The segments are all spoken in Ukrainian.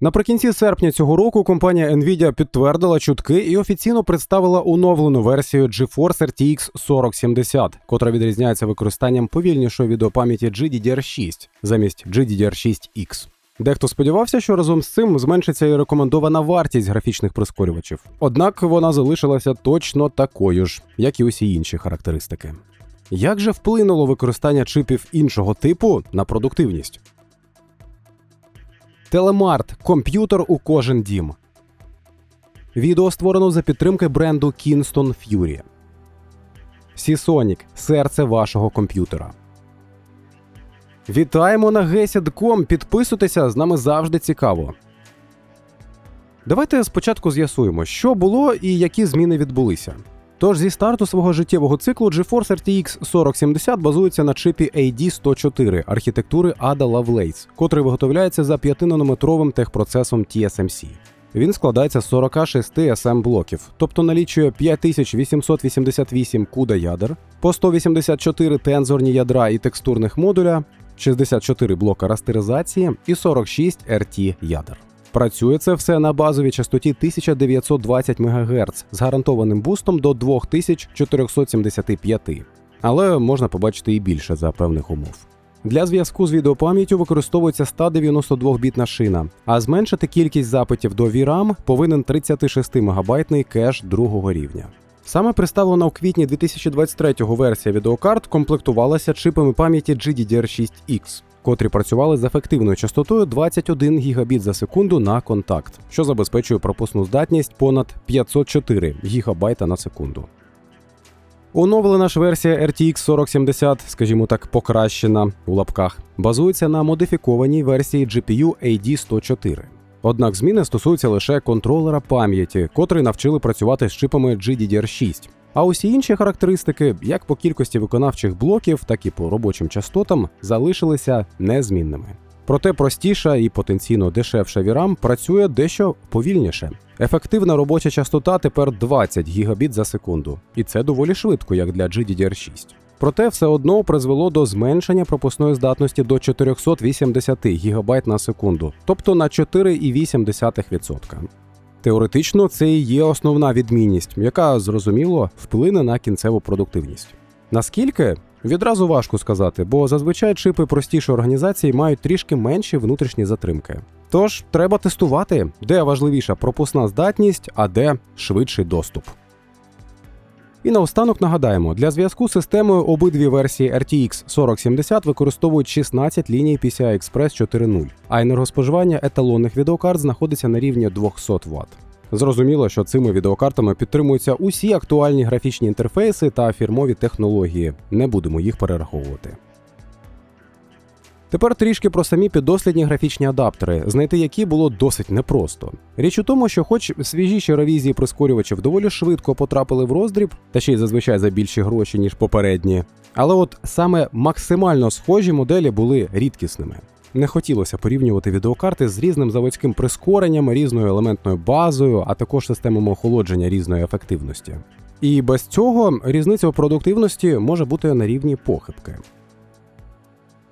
Наприкінці серпня цього року компанія Nvidia підтвердила чутки і офіційно представила оновлену версію GeForce RTX 4070, котра відрізняється використанням повільнішої відеопам'яті GDDR6 замість GDDR6X. Дехто сподівався, що разом з цим зменшиться і рекомендована вартість графічних прискорювачів. Однак вона залишилася точно такою ж, як і усі інші характеристики. Як же вплинуло використання чипів іншого типу на продуктивність? Телемарт комп'ютер у кожен дім. Відео створено за підтримки бренду Kingston Fury. Seasonic – серце вашого комп'ютера. Вітаємо на Gesid.com. Підписуйтеся, з нами завжди цікаво. Давайте спочатку з'ясуємо, що було і які зміни відбулися. Тож зі старту свого життєвого циклу GeForce RTX 4070 базується на чипі AD104 архітектури Ada Lovelace, котрий виготовляється за 5-нанометровим техпроцесом TSMC. Він складається з 46 SM блоків, тобто налічує 5888 CUDA ядер, по 184 тензорні ядра і текстурних модуля, 64 блока растеризації і 46 RT ядер. Працює це все на базовій частоті 1920 МГц з гарантованим бустом до 2475, але можна побачити і більше за певних умов. Для зв'язку з відеопам'яттю використовується 192-бітна шина, а зменшити кількість запитів до VRAM повинен 36 мегабайтний кеш другого рівня. Саме представлена у квітні 2023-го версія відеокарт комплектувалася чипами пам'яті GDDR6X, котрі працювали з ефективною частотою 21 гігабіт за секунду на контакт, що забезпечує пропускну здатність понад 504 гігабайта на секунду. Оновлена ж версія RTX 4070, скажімо так, покращена у лапках, базується на модифікованій версії GPU AD104. Однак зміни стосуються лише контролера пам'яті, котрий навчили працювати з чипами GDDR6. А усі інші характеристики, як по кількості виконавчих блоків, так і по робочим частотам, залишилися незмінними. Проте простіша і потенційно дешевша VRAM працює дещо повільніше. Ефективна робоча частота тепер 20 гігабіт за секунду, і це доволі швидко, як для GDDR6. Проте все одно призвело до зменшення пропускної здатності до 480 ГБ на секунду, тобто на 4,8%. Теоретично це і є основна відмінність, яка зрозуміло вплине на кінцеву продуктивність. Наскільки? Відразу важко сказати, бо зазвичай чипи простішої організації мають трішки менші внутрішні затримки. Тож треба тестувати, де важливіша пропускна здатність, а де швидший доступ. І наостанок нагадаємо, для зв'язку з системою обидві версії RTX 4070 використовують 16 ліній PCI Express 4.0, а енергоспоживання еталонних відеокарт знаходиться на рівні 200 Вт. Зрозуміло, що цими відеокартами підтримуються усі актуальні графічні інтерфейси та фірмові технології. Не будемо їх перераховувати. Тепер трішки про самі піддослідні графічні адаптери, знайти які було досить непросто. Річ у тому, що, хоч свіжіші ревізії прискорювачів доволі швидко потрапили в роздріб, та ще й зазвичай за більші гроші, ніж попередні, але от саме максимально схожі моделі були рідкісними. Не хотілося порівнювати відеокарти з різним заводським прискоренням, різною елементною базою, а також системами охолодження різної ефективності. І без цього різниця у продуктивності може бути на рівні похибки.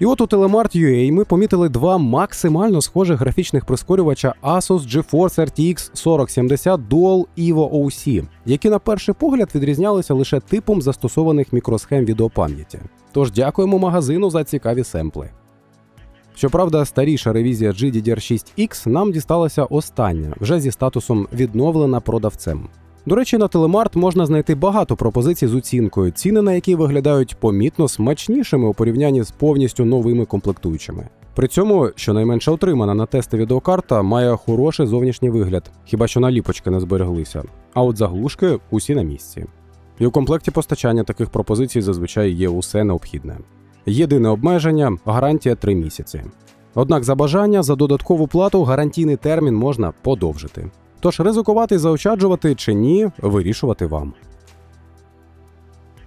І от у Telemart UA ми помітили два максимально схожих графічних прискорювача Asus GeForce RTX 4070 Dual Evo OC, які на перший погляд відрізнялися лише типом застосованих мікросхем відеопам'яті. Тож дякуємо магазину за цікаві семпли. Щоправда, старіша ревізія GDDR6X нам дісталася остання, вже зі статусом відновлена продавцем. До речі, на Телемарт можна знайти багато пропозицій з оцінкою, ціни на які виглядають помітно смачнішими у порівнянні з повністю новими комплектуючими. При цьому щонайменше отримана на тести відеокарта має хороший зовнішній вигляд, хіба що наліпочки не збереглися. А от заглушки усі на місці. І у комплекті постачання таких пропозицій зазвичай є усе необхідне. Єдине обмеження гарантія 3 місяці. Однак за бажання за додаткову плату гарантійний термін можна подовжити. Тож ризикувати заощаджувати чи ні, вирішувати вам.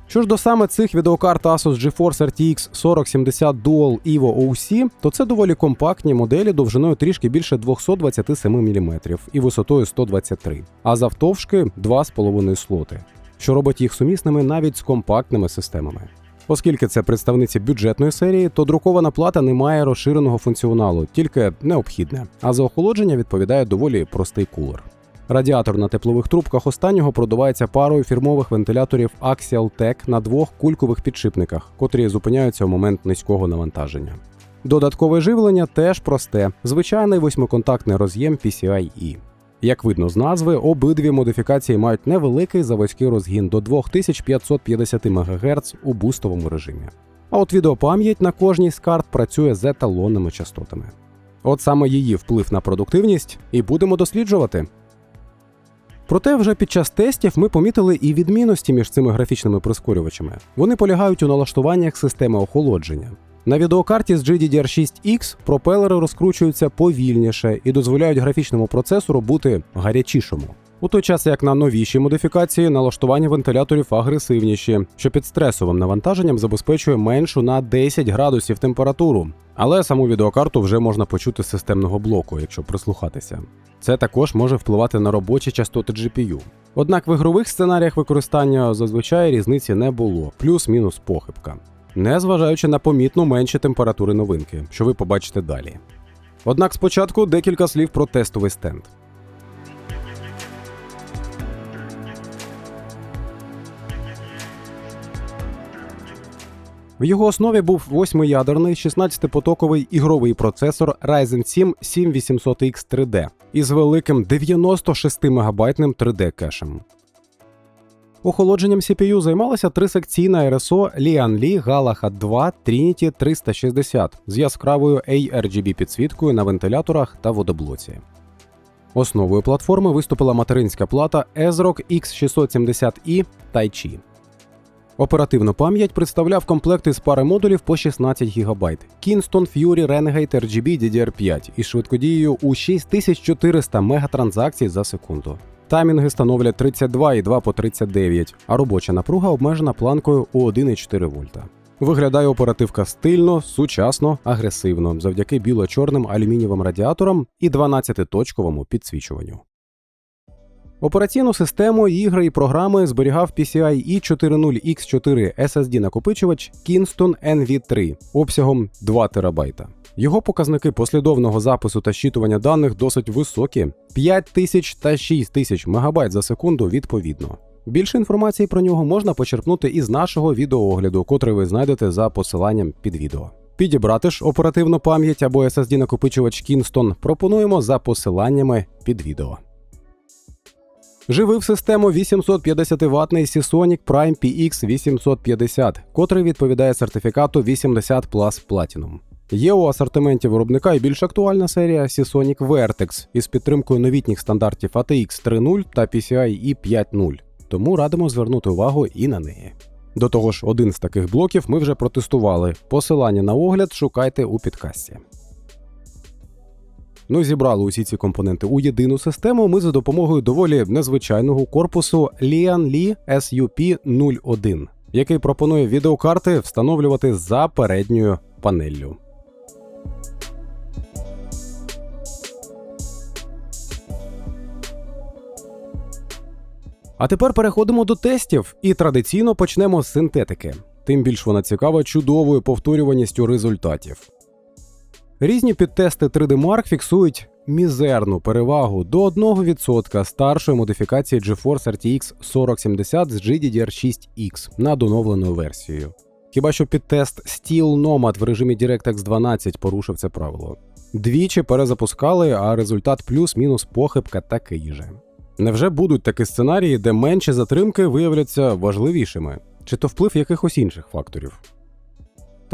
Що ж до саме цих відеокарт Asus GeForce RTX 4070 Dual Evo OC, то це доволі компактні моделі довжиною трішки більше 227 мм і висотою 123, а завтовшки 2,5 слоти, що робить їх сумісними навіть з компактними системами. Оскільки це представниці бюджетної серії, то друкована плата не має розширеного функціоналу, тільки необхідне, а за охолодження відповідає доволі простий кулер. Радіатор на теплових трубках останнього продувається парою фірмових вентиляторів Axial Tech на двох кулькових підшипниках, котрі зупиняються у момент низького навантаження. Додаткове живлення теж просте, звичайний восьмиконтактний роз'єм PCI-E. Як видно з назви, обидві модифікації мають невеликий заводський розгін до 2550 МГц у бустовому режимі. А от відеопам'ять на кожній з карт працює з еталонними частотами. От саме її вплив на продуктивність і будемо досліджувати. Проте вже під час тестів ми помітили і відмінності між цими графічними прискорювачами. Вони полягають у налаштуваннях системи охолодження. На відеокарті з GDDR6X пропелери розкручуються повільніше і дозволяють графічному процесору бути гарячішому. У той час як на новішій модифікації налаштування вентиляторів агресивніші, що під стресовим навантаженням забезпечує меншу на 10 градусів температуру. Але саму відеокарту вже можна почути з системного блоку, якщо прислухатися. Це також може впливати на робочі частоти GPU. Однак в ігрових сценаріях використання зазвичай різниці не було, плюс-мінус похибка незважаючи на помітно менші температури новинки, що ви побачите далі. Однак спочатку декілька слів про тестовий стенд. В його основі був восьмиядерний 16-потоковий ігровий процесор Ryzen 7 7800X 3D із великим 96 мегабайтним 3D кешем. Охолодженням CPU займалася трисекційна RSO Lian Li Galahad 2 Trinity 360 з яскравою ARGB підсвіткою на вентиляторах та водоблоці. Основою платформи виступила материнська плата ESRock X670i Taichi. Оперативну пам'ять представляв комплект із пари модулів по 16 ГБ Kingston Fury Renegade RGB DDR5 із швидкодією у 6400 мегатранзакцій за секунду. Таймінги становлять 32,2 по 39, а робоча напруга обмежена планкою у 1,4 вольта. Виглядає оперативка стильно, сучасно, агресивно завдяки біло-чорним алюмінієвим радіаторам і 12-точковому підсвічуванню. Операційну систему, ігри і програми зберігав PCIe 40X4 SSD накопичувач Kingston NV3 обсягом 2 ТБ. Його показники послідовного запису та щитування даних досить високі 5000 та 6000 МБ за секунду відповідно. Більше інформації про нього можна почерпнути із нашого відеоогляду, котрий ви знайдете за посиланням під відео. Підібрати ж оперативну пам'ять або SSD накопичувач Kingston пропонуємо за посиланнями під відео. Живив систему 850 ватний Seasonic Prime PX 850, котрий відповідає сертифікату 80 Plus Platinum. Є у асортименті виробника і більш актуальна серія Seasonic Vertex із підтримкою новітніх стандартів ATX 3.0 та PCIe 5.0, тому радимо звернути увагу і на неї. До того ж, один з таких блоків ми вже протестували. Посилання на огляд шукайте у підкасті. Ну, зібрали усі ці компоненти у єдину систему. Ми за допомогою доволі незвичайного корпусу Lian Li SUP01, який пропонує відеокарти встановлювати за передньою панеллю. А тепер переходимо до тестів і традиційно почнемо з синтетики. Тим більш вона цікава чудовою повторюваністю результатів. Різні підтести 3D Mark фіксують мізерну перевагу до 1% старшої модифікації GeForce RTX 4070 з GDDR6X над оновленою версією. Хіба що підтест Steel Nomad в режимі DirectX 12 порушив це правило. Двічі перезапускали, а результат плюс-мінус похибка такий же. Невже будуть такі сценарії, де менші затримки виявляться важливішими, чи то вплив якихось інших факторів?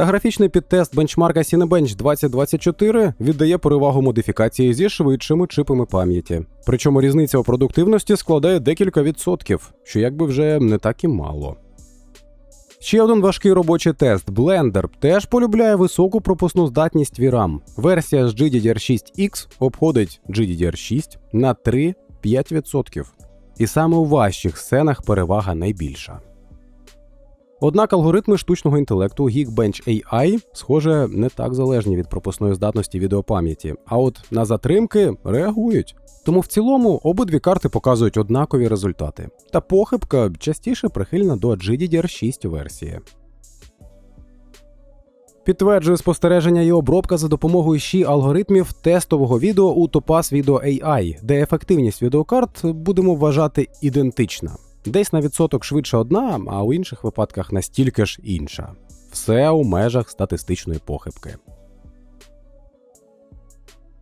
Та графічний підтест бенчмарка Cinebench 2024 віддає перевагу модифікації зі швидшими чипами пам'яті. Причому різниця у продуктивності складає декілька відсотків, що якби вже не так і мало. Ще один важкий робочий тест Blender теж полюбляє високу пропускну здатність VRAM. Версія з GDDR6X обходить GDDR6 на 3-5%. І саме у важчих сценах перевага найбільша. Однак алгоритми штучного інтелекту Geekbench AI, схоже, не так залежні від пропускної здатності відеопам'яті, а от на затримки реагують. Тому в цілому обидві карти показують однакові результати. Та похибка частіше прихильна до GDDR6 версії. Підтверджує спостереження і обробка за допомогою щі алгоритмів тестового відео у Topaz Video AI, де ефективність відеокарт будемо вважати ідентична. Десь на відсоток швидше одна, а у інших випадках настільки ж інша. Все у межах статистичної похибки.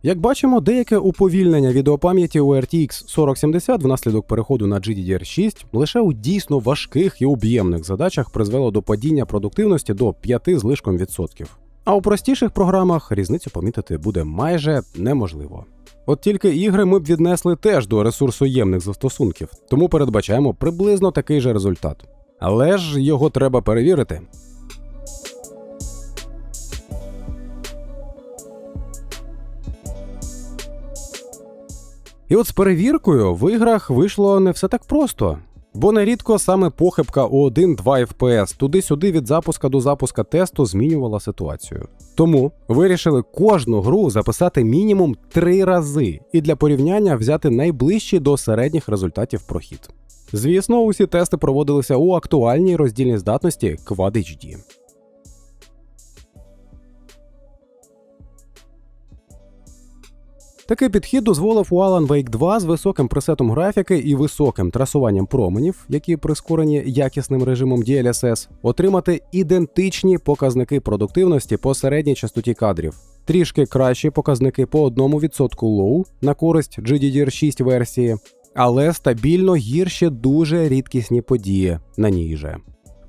Як бачимо, деяке уповільнення відеопам'яті у RTX 4070 внаслідок переходу на GDDR6 лише у дійсно важких і об'ємних задачах призвело до падіння продуктивності до 5 з лишком відсотків. А у простіших програмах різницю помітити буде майже неможливо. От тільки ігри ми б віднесли теж до ресурсоємних застосунків, тому передбачаємо приблизно такий же результат. Але ж його треба перевірити. І от з перевіркою в іграх вийшло не все так просто. Бо нерідко саме похибка у 1-2 FPS туди-сюди від запуска до запуска тесту змінювала ситуацію. Тому вирішили кожну гру записати мінімум три рази і для порівняння взяти найближчі до середніх результатів прохід. Звісно, усі тести проводилися у актуальній роздільній здатності Quad HD. Такий підхід дозволив у Alan Wake 2 з високим пресетом графіки і високим трасуванням променів, які прискорені якісним режимом DLSS, отримати ідентичні показники продуктивності по середній частоті кадрів, трішки кращі показники по 1% лоу на користь GDDR6 версії, але стабільно гірші дуже рідкісні події на ній же.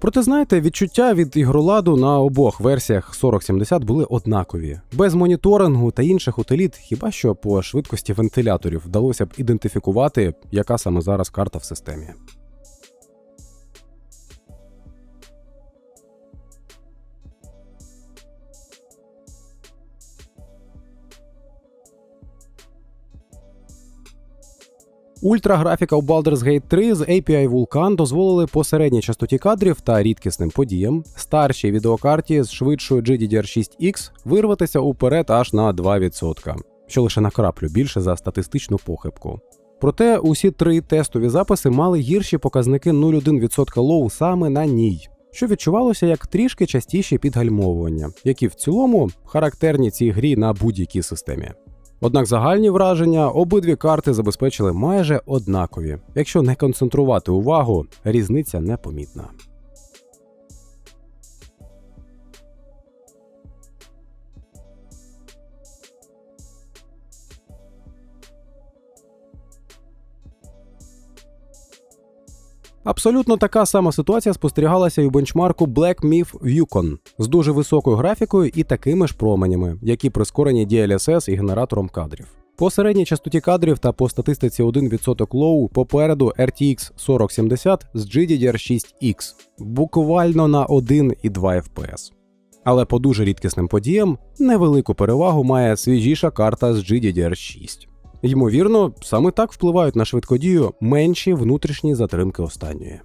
Проте знаєте, відчуття від ігроладу на обох версіях 4070 були однакові. Без моніторингу та інших утиліт, хіба що по швидкості вентиляторів вдалося б ідентифікувати, яка саме зараз карта в системі. Ультраграфіка у Baldur's Gate 3 з API Vulkan дозволили по середній частоті кадрів та рідкісним подіям старшій відеокарті з швидшою GDDR6X вирватися уперед аж на 2%, що лише на краплю більше за статистичну похибку. Проте усі три тестові записи мали гірші показники 0,1% лоу саме на ній, що відчувалося як трішки частіші підгальмовування, які в цілому характерні цій грі на будь-якій системі. Однак загальні враження обидві карти забезпечили майже однакові. Якщо не концентрувати увагу, різниця непомітна. Абсолютно така сама ситуація спостерігалася і у бенчмарку Black Myth Yukon з дуже високою графікою і такими ж променями, які прискорені DLSS і генератором кадрів. По середній частоті кадрів та по статистиці 1% лоу попереду RTX 4070 з GDDR6X, буквально на 1,2 FPS. Але по дуже рідкісним подіям невелику перевагу має свіжіша карта з GDDR6. Ймовірно, саме так впливають на швидкодію менші внутрішні затримки останньої.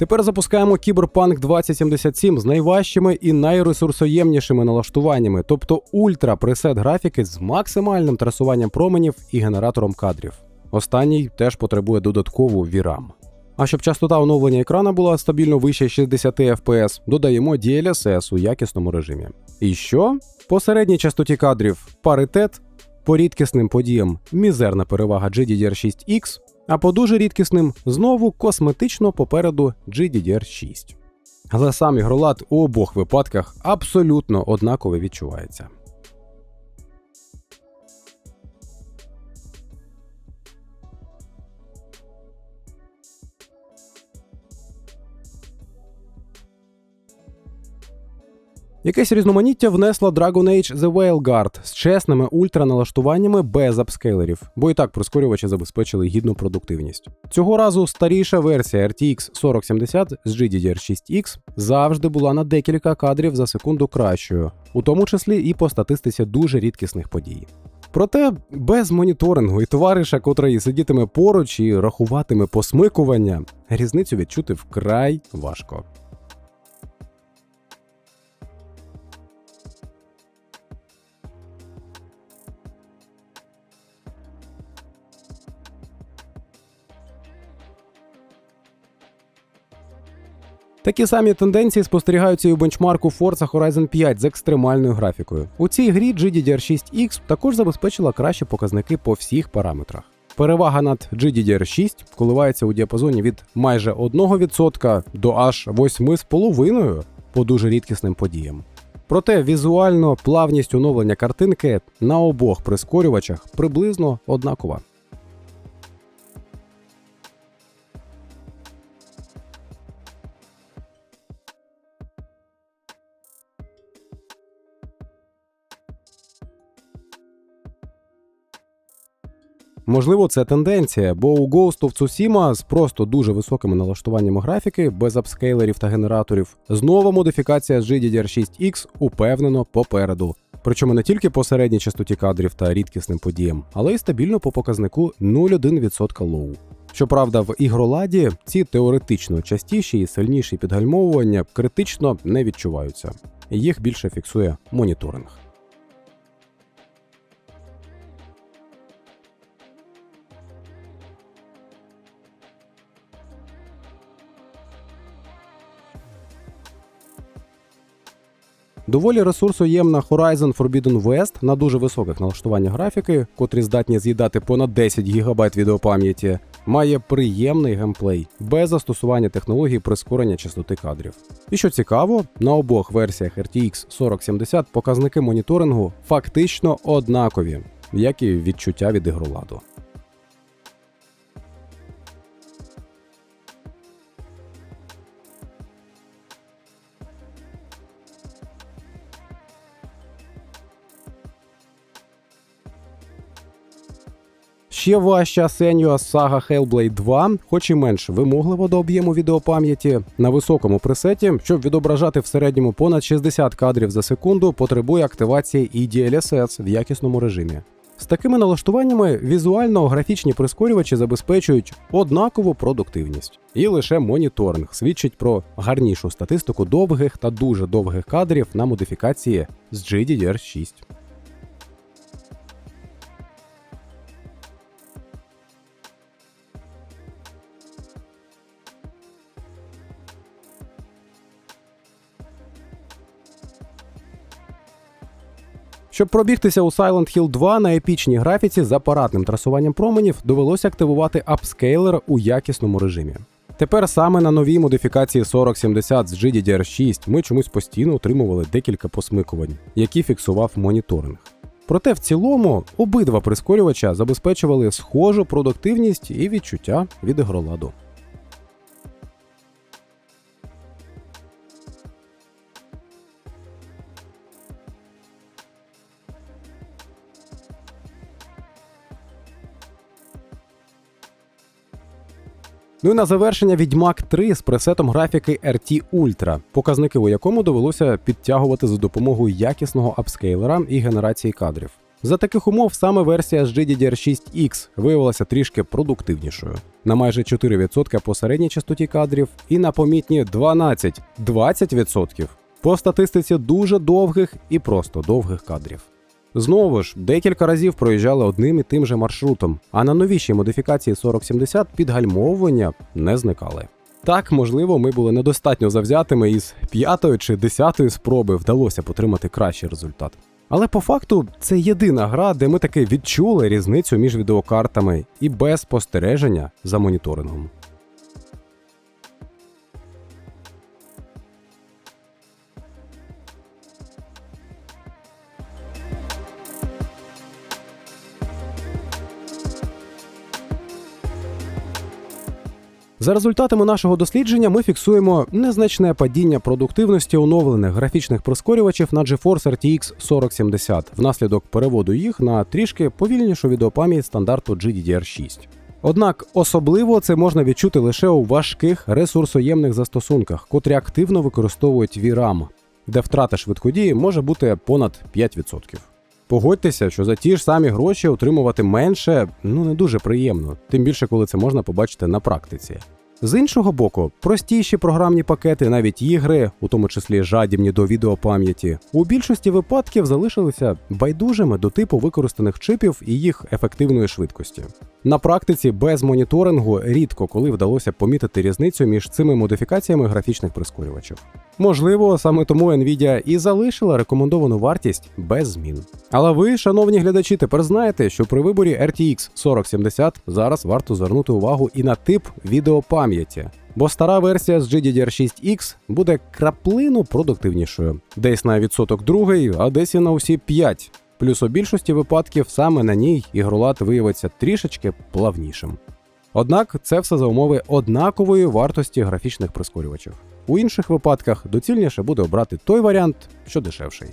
Тепер запускаємо Cyberpunk 2077 з найважчими і найресурсоємнішими налаштуваннями, тобто ультра пресет графіки з максимальним трасуванням променів і генератором кадрів. Останній теж потребує додаткову VRAM. А щоб частота оновлення екрана була стабільно вище 60 FPS, додаємо DLSS у якісному режимі. І що? По середній частоті кадрів паритет, по рідкісним подіям мізерна перевага GDDR6X, а по дуже рідкісним знову косметично попереду GDDR6. Але сам ігролад у обох випадках абсолютно однаково відчувається. Якесь різноманіття внесла Dragon Age The Whale з чесними ультраналаштуваннями без апскейлерів, бо і так прискорювачі забезпечили гідну продуктивність. Цього разу старіша версія RTX 4070 з GDDR6X завжди була на декілька кадрів за секунду кращою, у тому числі і по статистиці дуже рідкісних подій. Проте без моніторингу і товариша, котрий сидітиме поруч і рахуватиме посмикування, різницю відчути вкрай важко. Такі самі тенденції спостерігаються і у бенчмарку Forza Horizon 5 з екстремальною графікою. У цій грі GDDR6X також забезпечила кращі показники по всіх параметрах. Перевага над GDDR6 коливається у діапазоні від майже 1% до аж 8,5% по дуже рідкісним подіям. Проте візуально плавність оновлення картинки на обох прискорювачах приблизно однакова. Можливо, це тенденція, бо у Ghost of Tsushima з просто дуже високими налаштуваннями графіки, без апскейлерів та генераторів, знову модифікація GDDR6X упевнено попереду. Причому не тільки по середній частоті кадрів та рідкісним подіям, але й стабільно по показнику 0,1% лоу. Щоправда, в ігроладі ці теоретично частіші і сильніші підгальмовування критично не відчуваються. Їх більше фіксує моніторинг. Доволі ресурсоємна Horizon Forbidden West на дуже високих налаштуваннях графіки, котрі здатні з'їдати понад 10 ГБ відеопам'яті, має приємний геймплей без застосування технології прискорення частоти кадрів. І що цікаво, на обох версіях RTX 4070 показники моніторингу фактично однакові, як і відчуття від ігроладу. Ще важча Senua Saga Hellblade 2, хоч і менш вимоглива до об'єму відеопам'яті, на високому пресеті, щоб відображати в середньому понад 60 кадрів за секунду, потребує активації і DLSS в якісному режимі. З такими налаштуваннями візуально графічні прискорювачі забезпечують однакову продуктивність. І лише моніторинг свідчить про гарнішу статистику довгих та дуже довгих кадрів на модифікації з GDDR6. Щоб пробігтися у Silent Hill 2 на епічній графіці з апаратним трасуванням променів, довелося активувати апскейлер у якісному режимі. Тепер саме на новій модифікації 4070 з GDDR6 ми чомусь постійно отримували декілька посмикувань, які фіксував моніторинг. Проте в цілому обидва прискорювача забезпечували схожу продуктивність і відчуття від ігроладу. Ну і на завершення Відьмак 3 з пресетом графіки RT Ultra, показники у якому довелося підтягувати за допомогою якісного апскейлера і генерації кадрів. За таких умов саме версія з GDDR6X виявилася трішки продуктивнішою на майже 4% по середній частоті кадрів і на помітні 12-20% по статистиці дуже довгих і просто довгих кадрів. Знову ж, декілька разів проїжджали одним і тим же маршрутом, а на новішій модифікації 4070 підгальмовування не зникали. Так, можливо, ми були недостатньо завзятими, і з п'ятої чи десятої спроби вдалося потримати кращий результат. Але по факту це єдина гра, де ми таки відчули різницю між відеокартами і без спостереження за моніторингом. За результатами нашого дослідження ми фіксуємо незначне падіння продуктивності оновлених графічних прискорювачів на GeForce RTX 4070 внаслідок переводу їх на трішки повільнішу відеопам'ять стандарту GDDR6. Однак особливо це можна відчути лише у важких ресурсоємних застосунках, котрі активно використовують VRAM, де втрата швидкодії може бути понад 5%. Погодьтеся, що за ті ж самі гроші отримувати менше ну не дуже приємно, тим більше коли це можна побачити на практиці. З іншого боку, простіші програмні пакети, навіть ігри, у тому числі жадібні до відеопам'яті, у більшості випадків залишилися байдужими до типу використаних чипів і їх ефективної швидкості. На практиці без моніторингу рідко коли вдалося помітити різницю між цими модифікаціями графічних прискорювачів. Можливо, саме тому Nvidia і залишила рекомендовану вартість без змін. Але ви, шановні глядачі, тепер знаєте, що при виборі RTX 4070 зараз варто звернути увагу і на тип відеопам'яті. Бо стара версія з GDDR6X буде краплину продуктивнішою, десь на відсоток другий, а десь і на усі 5. Плюс у більшості випадків саме на ній ігролад виявиться трішечки плавнішим. Однак це все за умови однакової вартості графічних прискорювачів. У інших випадках доцільніше буде обрати той варіант, що дешевший.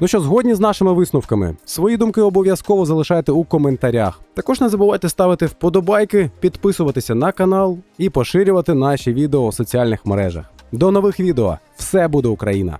Ну що, згодні з нашими висновками? Свої думки обов'язково залишайте у коментарях. Також не забувайте ставити вподобайки, підписуватися на канал і поширювати наші відео у соціальних мережах. До нових відео! Все буде Україна!